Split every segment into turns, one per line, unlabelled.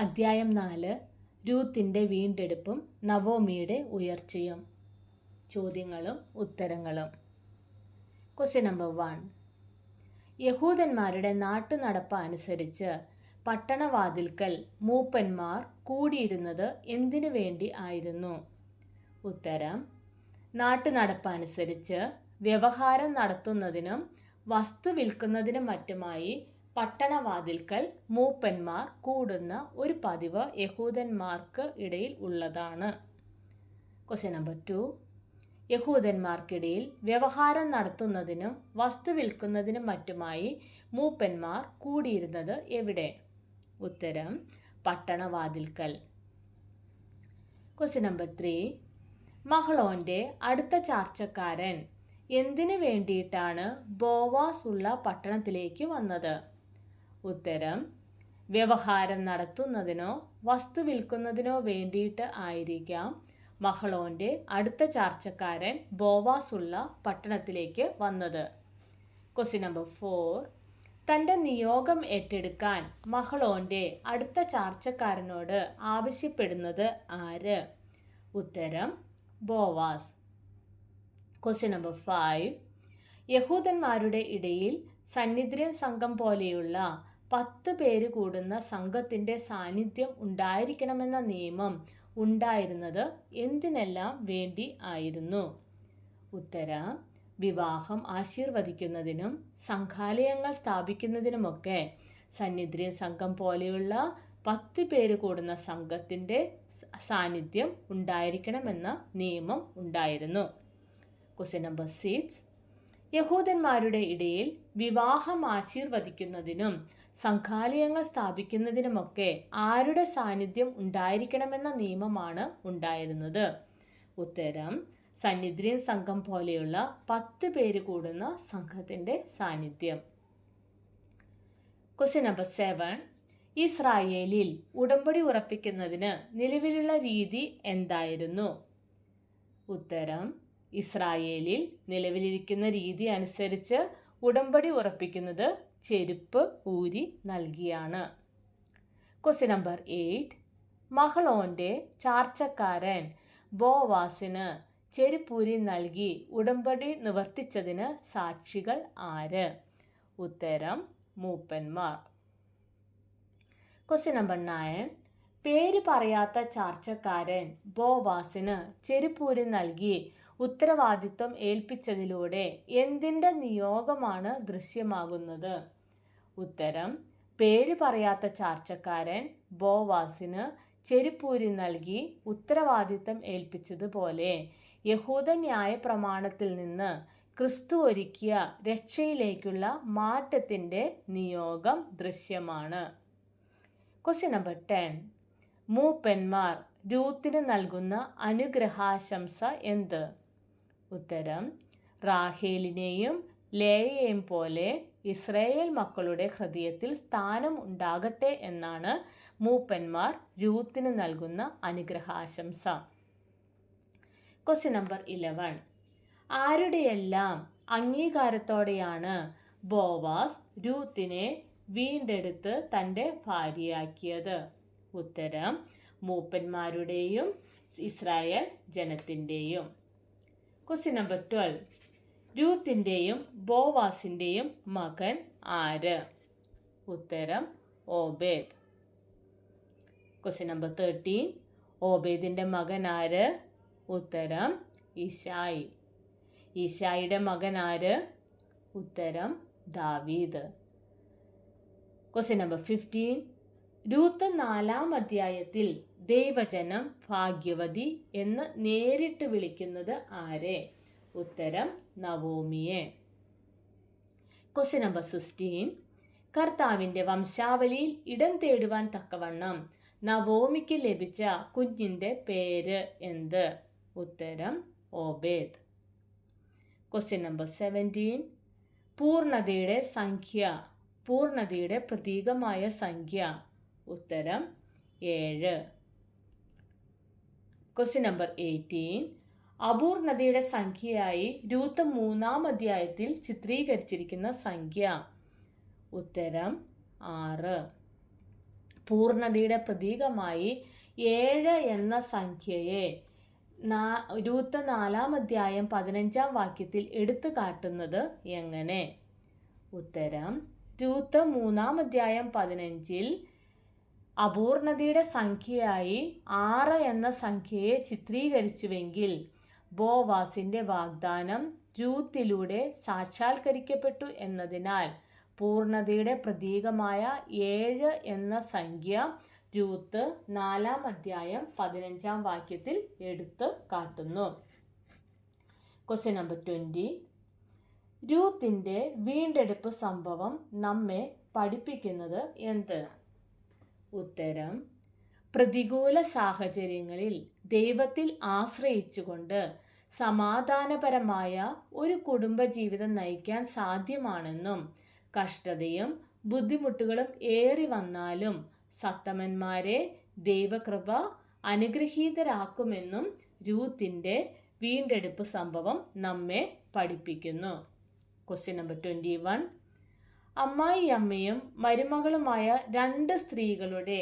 അദ്ധ്യായം നാല്. രൂത്തിന്റെ വീണ്ടെടുപ്പും നവോമിയുടെ ഉയർച്ചയും. ചോദ്യങ്ങളും ഉത്തരങ്ങളും. ക്വസ്റ്റ്യൻ നമ്പർ വൺ യഹൂദന്മാരുടെ നാട്ടുനടപ്പ് അനുസരിച്ച് പട്ടണവാതിൽക്കൽ മൂപ്പന്മാർ കൂടിയിരുന്നത് എന്തിനു വേണ്ടി ആയിരുന്നു? ഉത്തരം നാട്ടുനടപ്പ് അനുസരിച്ച് വ്യവഹാരം നടത്തുന്നതിനും വസ്തു വിൽക്കുന്നതിനും മറ്റുമായി പട്ടണവാതിൽക്കൽ മൂപ്പന്മാർ കൂടുന്ന ഒരു പതിവ് യഹൂദന്മാർക്ക് ഇടയിൽ ഉള്ളതാണ്. ക്വസ്റ്റ്യൻ നമ്പർ ടു യഹൂദന്മാർക്കിടയിൽ വ്യവഹാരം നടത്തുന്നതിനും വസ്തു വിൽക്കുന്നതിനും മറ്റുമായി മൂപ്പന്മാർ കൂടിയിരുന്നത് എവിടെ? ഉത്തരം പട്ടണവാതിൽക്കൽ. ക്വസ്റ്റ്യൻ നമ്പർ ത്രീ മഹളോന്റെ അടുത്ത ചാർച്ചക്കാരൻ എന്തിനു വേണ്ടിയിട്ടാണ് ബോവാസ് ഉള്ള പട്ടണത്തിലേക്ക് വന്നത്? ഉത്തരം വ്യവഹാരം നടത്തുന്നതിനോ വസ്തു വിൽക്കുന്നതിനോ വേണ്ടിയിട്ട് ആയിരിക്കാം. മഹളോന്റെ അടുത്ത ചാർച്ചക്കാരൻ ബോവാസുള്ള പട്ടണത്തിലേക്ക് വന്നത്. ക്വസ്റ്റ്യൻ നമ്പർ ഫോർ തന്റെ നിയോഗം ഏറ്റെടുക്കാൻ മഹളോന്റെ അടുത്ത ചാർച്ചക്കാരനോട് ആവശ്യപ്പെടുന്നത് ആര്? ഉത്തരം ബോവാസ്. ക്വസ്റ്റ്യൻ നമ്പർ ഫൈവ് യഹൂദന്മാരുടെ ഇടയിൽ സന്നിധ്യം സംഘം പോലെയുള്ള പത്ത് പേര് കൂടുന്ന സംഘത്തിന്റെ സാന്നിധ്യം ഉണ്ടായിരിക്കണമെന്ന നിയമം ഉണ്ടായിരുന്നത് എന്തിനെല്ലാം വേണ്ടി ആയിരുന്നു? ഉത്തര വിവാഹം ആശീർവദിക്കുന്നതിനും സംഘാലയങ്ങൾ സ്ഥാപിക്കുന്നതിനുമൊക്കെ സന്നിധ്യ സംഘം പോലെയുള്ള പത്ത് പേര് കൂടുന്ന സംഘത്തിന്റെ സാന്നിധ്യം ഉണ്ടായിരിക്കണമെന്ന നിയമം ഉണ്ടായിരുന്നു. ക്വസ്റ്റ്യൻ നമ്പർ സിക്സ് യഹൂദന്മാരുടെ ഇടയിൽ വിവാഹം ആശീർവദിക്കുന്നതിനും സംഘാലയങ്ങൾ സ്ഥാപിക്കുന്നതിനുമൊക്കെ ആരുടെ സാന്നിധ്യം ഉണ്ടായിരിക്കണമെന്ന നിയമമാണ് ഉണ്ടായിരുന്നത്. ഉത്തരം സന്നിധ്യം സംഘം പോലെയുള്ള പത്ത് പേര് കൂടുന്ന സംഘത്തിന്റെ സാന്നിധ്യം. ക്വസ്റ്റ്യൻ നമ്പർ സെവൻ ഇസ്രായേലിൽ ഉടമ്പടി ഉറപ്പിക്കുന്നതിന് നിലവിലുള്ള രീതി എന്തായിരുന്നു? ഉത്തരം ഇസ്രായേലിൽ നിലവിലിരിക്കുന്ന രീതി അനുസരിച്ച് ഉടമ്പടി ഉറപ്പിക്കുന്നത് ചെരുപ്പ് ഊരി നൽകിയാണ്. ക്വസ്റ്റ്യൻ നമ്പർ എയ്റ്റ് മഹളോന്റെ ചാർച്ചക്കാരൻ ബോവാസിന് ചെരുപ്പൂരി നൽകി ഉടമ്പടി നിവർത്തിച്ചതിന് സാക്ഷികൾ ആര്? ഉത്തരം മൂപ്പന്മാർ. ക്വസ്റ്റ്യൻ നമ്പർ നയൻ പേര് പറയാത്ത ചാർച്ചക്കാരൻ ബോവാസിന് ചെരുപ്പൂരി നൽകി ഉത്തരവാദിത്വം ഏൽപ്പിച്ചതിലൂടെ എന്തിന്റെ നിയോഗമാണ് ദൃശ്യമാകുന്നത്? ഉത്തരം പേര് പറയാത്ത ചാർച്ചക്കാരൻ ബോവാസിന് ചെരിപ്പൂരി നൽകി ഉത്തരവാദിത്തം ഏൽപ്പിച്ചതുപോലെ യഹൂദ ന്യായ പ്രമാണത്തിൽ നിന്ന് ക്രിസ്തു ഒരുക്കിയ രക്ഷയിലേക്കുള്ള മാറ്റത്തിന്റെ നിയോഗം ദൃശ്യമാണ്. ക്വസ്റ്റ്യൻ നമ്പർ ടെൻ മൂപ്പന്മാർ രൂത്തിന് നൽകുന്ന അനുഗ്രഹാശംസ എന്ത്? ഉത്തരം റാഹേലിനെയും ലേയെയും പോലെ ഇസ്രയേൽ മക്കളുടെ ഹൃദയത്തിൽ സ്ഥാനം ഉണ്ടാകട്ടെ എന്നാണ് മൂപ്പന്മാർ രൂത്തിന് നൽകുന്ന അനുഗ്രഹാശംസ. ക്വസ്റ്റ്യൻ നമ്പർ ഇലവൻ ആരുടെയെല്ലാം അംഗീകാരത്തോടെയാണ് ബോവാസ് രൂത്തിനെ വീണ്ടെടുത്ത് തന്റെ ഭാര്യയാക്കിയത്? ഉത്തരം മൂപ്പന്മാരുടെയും ഇസ്രായേൽ ജനത്തിന്റെയും. ക്വസ്റ്റ്യൻ നമ്പർ ട്വൽവ് രൂത്തിന്റെയും ബോവാസിന്റെയും മകൻ ആര്? ഉത്തരം ഓബേദ്. ക്വസ്റ്റ്യൻ നമ്പർ തേർട്ടീൻ ഓബേദിന്റെ മകൻ ആര്? ഉത്തരം ഇഷായി ഇഷായിയുടെ മകൻ ആര്? ഉത്തരം ദാവീദ്. ക്വസ്റ്റ്യൻ നമ്പർ ഫിഫ്റ്റീൻ രൂത്ത് നാലാം അധ്യായത്തിൽ ദൈവജനം ഭാഗ്യവതി എന്ന് നേരിട്ട് വിളിക്കുന്നത് ആരെ? ഉത്തരം നവോമിയെ. ക്വസ്റ്റ്യൻ നമ്പർ സിക്സ്റ്റീൻ കർത്താവിന്റെ വംശാവലിയിൽ ഇടം തേടുവാൻ തക്കവണ്ണം നവോമിക്ക് ലഭിച്ച കുഞ്ഞിന്റെ പേര് എന്ത്? ഉത്തരം ഓബേദ്. ക്വസ്റ്റ്യൻ നമ്പർ സെവന്റീൻ പൂർണതയുടെ സംഖ്യ പൂർണതയുടെ പ്രതീകമായ സംഖ്യ ഉത്തരം ഏഴ്. ക്വസ്റ്റ്യൻ നമ്പർ എയ്റ്റീൻ അപൂർണതയുടെ സംഖ്യയായി രൂത്ത മൂന്നാം അധ്യായത്തിൽ ചിത്രീകരിച്ചിരിക്കുന്ന സംഖ്യ. ഉത്തരം ആറ്. പൂർണതയുടെ പ്രതീകമായി ഏഴ് എന്ന സംഖ്യയെ നാ ഇരുപത്തിനാലാം അധ്യായം പതിനഞ്ചാം വാക്യത്തിൽ എടുത്തു കാട്ടുന്നത് എങ്ങനെ? ഉത്തരം രൂത്ത മൂന്നാം അധ്യായം പതിനഞ്ചിൽ അപൂർണതയുടെ സംഖ്യയായി ആറ് എന്ന സംഖ്യയെ ചിത്രീകരിച്ചുവെങ്കിൽ ബോവാസിന്റെ വാഗ്ദാനം രൂത്തിലൂടെ സാക്ഷാത്കരിക്കപ്പെട്ടു എന്നതിനാൽ പൂർണതയുടെ പ്രതീകമായ ഏഴ് എന്ന സംഖ്യ രൂത്ത് നാലാം അധ്യായം പതിനഞ്ചാം വാക്യത്തിൽ എടുത്ത് കാട്ടുന്നു. ക്വസ്റ്റ്യൻ നമ്പർ ട്വന്റി രൂത്തിന്റെ വീണ്ടെടുപ്പ് സംഭവം നമ്മെ പഠിപ്പിക്കുന്നത് എന്ത്? ഉത്തരം പ്രതികൂല സാഹചര്യങ്ങളിൽ ദൈവത്തിൽ ആശ്രയിച്ചുകൊണ്ട് സമാധാനപരമായ ഒരു കുടുംബജീവിതം നയിക്കാൻ സാധ്യമാണെന്നും കഷ്ടതയും ബുദ്ധിമുട്ടുകളും ഏറി വന്നാലും സത്തമന്മാരെ ദൈവകൃപ അനുഗ്രഹീതരാക്കുമെന്നും രൂത്തിന്റെ വീണ്ടെടുപ്പ് സംഭവം നമ്മെ പഠിപ്പിക്കുന്നു. ക്വസ്റ്റ്യൻ നമ്പർ ട്വന്റി വൺ അമ്മായി അമ്മയും മരുമകളുമായ രണ്ട് സ്ത്രീകളുടെ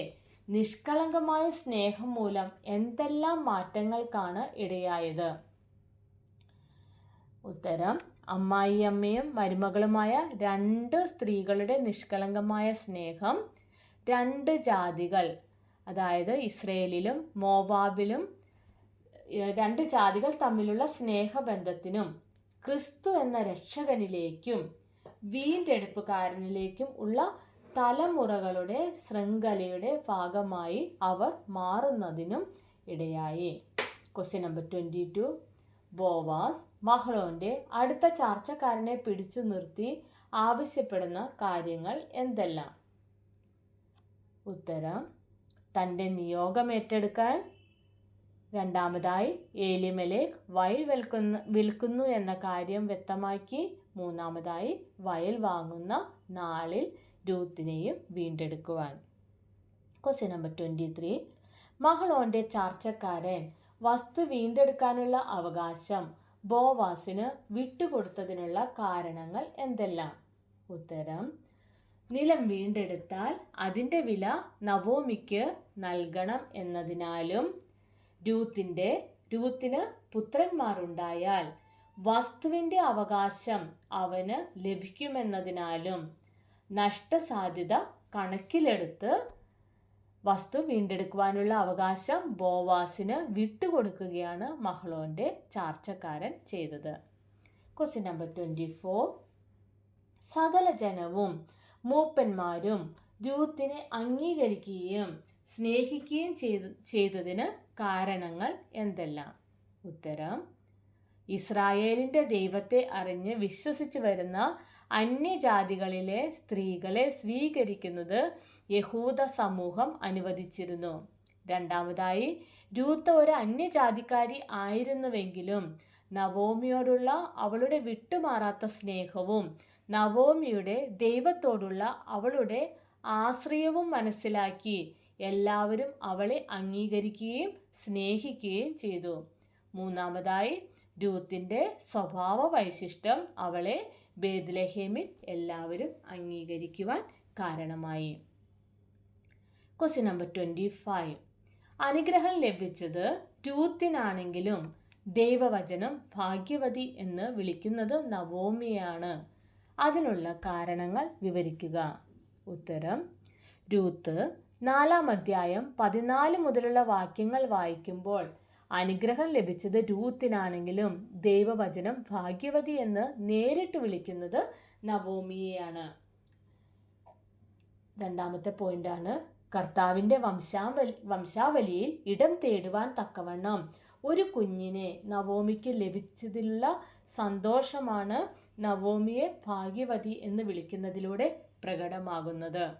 നിഷ്കളങ്കമായ സ്നേഹം മൂലം എന്തെല്ലാം മാറ്റങ്ങൾക്കാണ് ഇടയായത്? ഉത്തരം അമ്മായി അമ്മയും മരുമകളുമായ രണ്ട് സ്ത്രീകളുടെ നിഷ്കളങ്കമായ സ്നേഹം രണ്ട് ജാതികൾ അതായത് ഇസ്രയേലിലും മോവാബിലും രണ്ട് ജാതികൾ തമ്മിലുള്ള സ്നേഹബന്ധത്തിനും ക്രിസ്തു എന്ന രക്ഷകനിലേക്കും വീണ്ടെടുപ്പുകാരനിലേക്കും ഉള്ള തലമുറകളുടെ ശൃംഖലയുടെ ഭാഗമായി അവർ മാറുന്നതിനും ഇടയായി. Question number twenty two Boaz മഹ്ലോന്റെ അടുത്ത ചർച്ചക്കാരനെ പിടിച്ചു നിർത്തി ആവശ്യപ്പെടുന്ന കാര്യങ്ങൾ എന്തെല്ലാം? ഉത്തരം തന്റെ നിയോഗം ഏറ്റെടുക്കാൻ. രണ്ടാമതായി ഏലിമലേക്ക് വയൽ വിൽക്കുന്ന വിൽക്കുന്നു എന്ന കാര്യം വ്യക്തമാക്കി മൂന്നാമതായി വയൽ വാങ്ങുന്ന നാളിൽ രൂത്തിനെയും വീണ്ടെടുക്കുവാൻ. ക്വസ്റ്റ്യൻ നമ്പർ ട്വന്റി ത്രീ മഹളോന്റെ ചാർച്ചക്കാരൻ വസ്തു വീണ്ടെടുക്കാനുള്ള അവകാശം ബോവാസിന് വിട്ടുകൊടുത്തതിനുള്ള കാരണങ്ങൾ എന്തെല്ലാം? ഉത്തരം നിലം വീണ്ടെടുത്താൽ അതിന്റെ വില നവോമിക്ക് നൽകണം എന്നതിനാലും രൂത്തിന്റെ രൂത്തിന് പുത്രന്മാരുണ്ടായാൽ വസ്തുവിന്റെ അവകാശം അവന് ലഭിക്കുമെന്നതിനാലും നഷ്ടസാധ്യത കണക്കിലെടുത്ത് വസ്തു വീണ്ടെടുക്കുവാനുള്ള അവകാശം ബോവാസിന് വിട്ടുകൊടുക്കുകയാണ് മഹ്ളോന്റെ ചാർച്ചക്കാരൻ ചെയ്തത്. ക്വസ്റ്റ്യൻ നമ്പർ ട്വന്റി ഫോർ സകല ജനവും മൂപ്പന്മാരും രൂത്തിനെ അംഗീകരിക്കുകയും സ്നേഹിക്കുകയും ചെയ്ത് ചെയ്തതിന് കാരണങ്ങൾ എന്തെല്ലാം? ഉത്തരം ഇസ്രായേലിന്റെ ദൈവത്തെ അറിഞ്ഞ് വിശ്വസിച്ച് വരുന്ന അന്യജാതികളിലെ സ്ത്രീകളെ സ്വീകരിക്കുന്നത് യഹൂദ സമൂഹം അനുവദിച്ചിരുന്നു. രണ്ടാമതായി രൂത്ത ഒരു അന്യജാതിക്കാരി ആയിരുന്നുവെങ്കിലും നവോമിയോടുള്ള അവളുടെ വിട്ടുമാറാത്ത സ്നേഹവും നവോമിയുടെ ദൈവത്തോടുള്ള അവളുടെ ആശ്രയവും മനസ്സിലാക്കി എല്ലാവരും അവളെ അംഗീകരിക്കുകയും സ്നേഹിക്കുകയും ചെയ്തു. മൂന്നാമതായി രൂത്തിന്റെ സ്വഭാവ വൈശിഷ്ട്യം അവളെ ബേദ്ലഹേമിൽ എല്ലാവരും അംഗീകരിക്കുവാൻ കാരണമായി. ക്വസ്റ്റ്യൻ നമ്പർ ട്വന്റി ഫൈവ് അനുഗ്രഹം ലഭിച്ചത് രൂത്തിനാണെങ്കിലും ദൈവവചനം ഭാഗ്യവതി എന്ന് വിളിക്കുന്നത് നവോമിയാണ്. അതിനുള്ള കാരണങ്ങൾ വിവരിക്കുക. ഉത്തരം രൂത്ത് നാലാം അധ്യായം പതിനാല് മുതലുള്ള വാക്യങ്ങൾ വായിക്കുമ്പോൾ അനുഗ്രഹം ലഭിച്ചത് രൂത്തിനാണെങ്കിലും ദൈവവചനം ഭാഗ്യവതി എന്ന് നേരിട്ട് വിളിക്കുന്നത് നവോമിയെയാണ്. രണ്ടാമത്തെ പോയിന്റാണ് കർത്താവിന്റെ വംശാവലി വംശാവലിയിൽ ഇടം തേടുവാൻ തക്കവണ്ണം. ഒരു കുഞ്ഞിനെ നവോമിക്ക് ലഭിച്ചതിലുള്ള സന്തോഷമാണ് നവോമിയെ ഭാഗ്യവതി എന്ന് വിളിക്കുന്നതിലൂടെ പ്രകടമാകുന്നത്.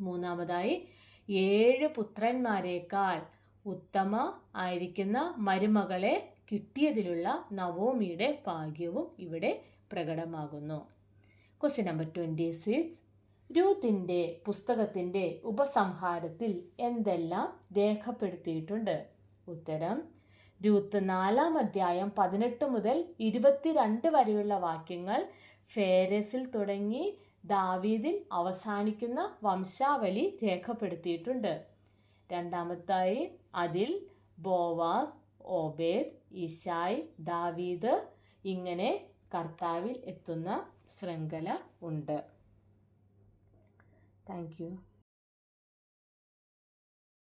മൂന്നാമതായി ഏഴ് പുത്രന്മാരെക്കാൾ ഉത്തമ ആയിരിക്കുന്ന മരുമകളെ കിട്ടിയതിലുള്ള നവോമിയുടെ ഭാഗ്യവും ഇവിടെ പ്രകടമാകുന്നു. ക്വസ്റ്റ്യൻ നമ്പർ ട്വന്റി സിക്സ് രൂത്തിന്റെ പുസ്തകത്തിന്റെ ഉപസംഹാരത്തിൽ എന്തെല്ലാം രേഖപ്പെടുത്തിയിട്ടുണ്ട്? ഉത്തരം രൂത്ത് നാലാം അധ്യായം പതിനെട്ട് മുതൽ ഇരുപത്തിരണ്ട് വരെയുള്ള വാക്യങ്ങൾ ഫേരസിൽ തുടങ്ങി ദാവീദിൽ അവസാനിക്കുന്ന വംശാവലി രേഖപ്പെടുത്തിയിട്ടുണ്ട്. രണ്ടാമത്തായി അതിൽ ബോവാസ് ഓബേദ് ഇഷായ് ദാവീദ് ഇങ്ങനെ കർത്താവിൽ എത്തുന്ന ശൃംഖല ഉണ്ട്. Thank you